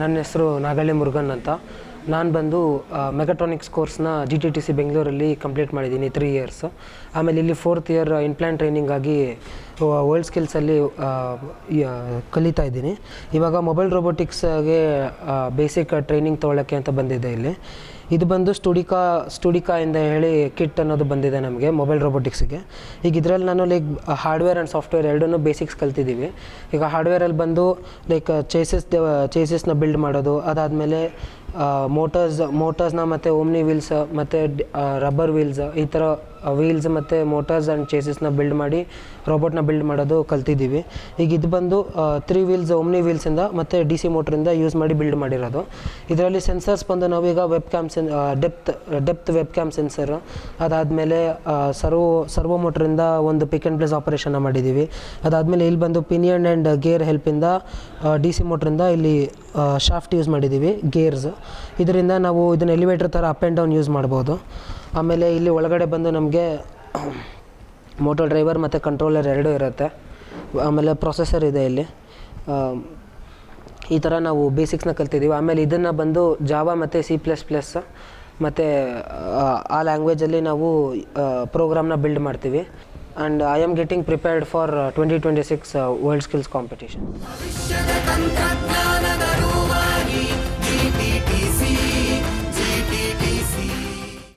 ನನ್ನ ಹೆಸರು ನಾಗಳ್ಳಿ ಮುರುಗನ್ ಅಂತ. ನಾನು ಬಂದು ಮೆಗಾಟ್ರಾನಿಕ್ಸ್ ಕೋರ್ಸ್ನ ಜಿ ಟಿ ಟಿ ಸಿ ಬೆಂಗಳೂರಲ್ಲಿ ಕಂಪ್ಲೀಟ್ ಮಾಡಿದ್ದೀನಿ ತ್ರೀ ಇಯರ್ಸ್ ಆಮೇಲೆ ಇಲ್ಲಿ ಫೋರ್ತ್ ಇಯರ್ ಇನ್ಪ್ಲಾಂಟ್ ಟ್ರೈನಿಂಗ್ ಆಗಿ ವರ್ಲ್ಡ್ ಸ್ಕಿಲ್ಸಲ್ಲಿ ಕಲಿತಾ ಇದ್ದೀನಿ. ಇವಾಗ ಮೊಬೈಲ್ ರೋಬೋಟಿಕ್ಸ್ಗೆ ಬೇಸಿಕ್ ಟ್ರೈನಿಂಗ್ ತೊಗೊಳಕ್ಕೆ ಅಂತ ಬಂದಿದೆ ಇಲ್ಲಿ. ಇದು ಬಂದು ಸ್ಟುಡಿಕಾ ಸ್ಟುಡಿಕಾ ಇಂದ ಹೇಳಿ ಕಿಟ್ ಅನ್ನೋದು ಬಂದಿದೆ ನಮಗೆ ಮೊಬೈಲ್ ರೋಬೋಟಿಕ್ಸಿಗೆ ಈಗ ಇದರಲ್ಲಿ ನಾನು ಲೈಕ್ ಹಾರ್ಡ್ವೇರ್ ಆ್ಯಂಡ್ ಸಾಫ್ಟ್ವೇರ್ ಎರಡನ್ನೂ ಬೇಸಿಕ್ಸ್ ಕಲ್ತಿದ್ದೀವಿ. ಈಗ ಹಾರ್ಡ್ವೇರಲ್ಲಿ ಬಂದು ಲೈಕ್ ಚೇಸಸ್ ಚೇಸಸ್ನ ಬಿಲ್ಡ್ ಮಾಡೋದು, ಅದಾದಮೇಲೆ ಮೋಟರ್ಸ್ ಮೋಟರ್ಸ್ನ ಮತ್ತು ಓಮ್ನಿ ವೀಲ್ಸ್ ಮತ್ತು ರಬ್ಬರ್ ವೀಲ್ಸ್ ಈ ಥರ ವೀಲ್ಸ್ ಮತ್ತು ಮೋಟರ್ಸ್ ಆ್ಯಂಡ್ ಚೇಸಸ್ನ ಬಿಲ್ಡ್ ಮಾಡಿ ರೋಬೋಟ್ನ ಬಿಲ್ಡ್ ಮಾಡೋದು ಕಲ್ತಿದ್ದೀವಿ. ಈಗ ಇದು ಬಂದು ತ್ರೀ ವೀಲ್ಸ್ ಓಮ್ನಿ ವೀಲ್ಸಿಂದ ಮತ್ತು ಡಿ ಸಿ ಮೋಟ್ರಿಂದ ಯೂಸ್ ಮಾಡಿ ಬಿಲ್ಡ್ ಮಾಡಿರೋದು. ಇದರಲ್ಲಿ ಸೆನ್ಸರ್ಸ್ ಬಂದು ನಾವೀಗ web cam sen depth depth web cam sensor ಅದಾದಮೇಲೆ ಸರ್ವೋ ಸರ್ವೋ ಮೋಟ್ರಿಂದ ಒಂದು ಪಿಕ್ ಆ್ಯಂಡ್ ಪ್ಲೇಸ್ ಆಪರೇಷನ್ನ ಮಾಡಿದ್ದೀವಿ ಅದಾದಮೇಲೆ ಇಲ್ಲಿ ಬಂದು ಪಿನಿಯನ್ ಆ್ಯಂಡ್ ಗೇರ್ ಹೆಲ್ಪಿಂದ ಡಿ ಸಿ ಮೋಟ್ರಿಂದ ಇಲ್ಲಿ ಶಾಫ್ಟ್ ಯೂಸ್ ಮಾಡಿದ್ದೀವಿ ಗೇರ್ಸ್ ಇದರಿಂದ ನಾವು ಇದನ್ನ ಎಲಿವೇಟರ್ ಥರ ಅಪ್ ಆ್ಯಂಡ್ ಡೌನ್ ಯೂಸ್ ಮಾಡ್ಬೋದು. ಆಮೇಲೆ ಇಲ್ಲಿ ಒಳಗಡೆ ಬಂದು ನಮಗೆ ಮೋಟರ್ ಡ್ರೈವರ್ ಮತ್ತು ಕಂಟ್ರೋಲರ್ ಎರಡೂ ಇರುತ್ತೆ. ಆಮೇಲೆ ಪ್ರೊಸೆಸರ್ ಇದೆ ಇಲ್ಲಿ. ಈ ಥರ ನಾವು ಬೇಸಿಕ್ಸ್ನ ಕಲ್ತಿದ್ದೀವಿ ಆಮೇಲೆ ಇದನ್ನು ಬಂದು ಜಾವಾ ಮತ್ತು ಸಿ ಪ್ಲಸ್ ಪ್ಲಸ್ ಮತ್ತು ಆ ಲ್ಯಾಂಗ್ವೇಜಲ್ಲಿ ನಾವು ಪ್ರೋಗ್ರಾಮ್ನ ಬಿಲ್ಡ್ ಮಾಡ್ತೀವಿ. And I am getting prepared for twenty twenty six world skills competition